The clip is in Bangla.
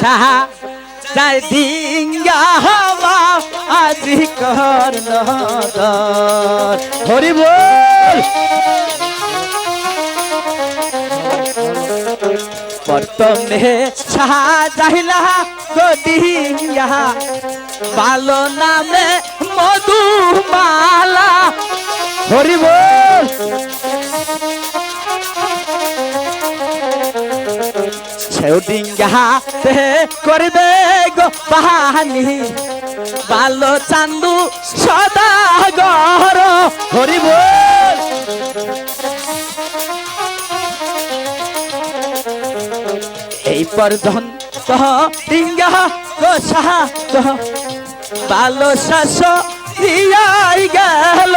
সাহা যাই ডিঙ্গা হওয়া আজি কর্ণ হরি বল। বর্তমে সাহাযাইলা গদিয়া ভালো নামে মধুমালা। হরি সেও ডিঙ্গা তে করবে গো পাহানি ভালো চান্দু সদা গর হরি বল এই পর্যন্ত ডিঙ্গা গোসা ভালো শাস দিয়াই গেল।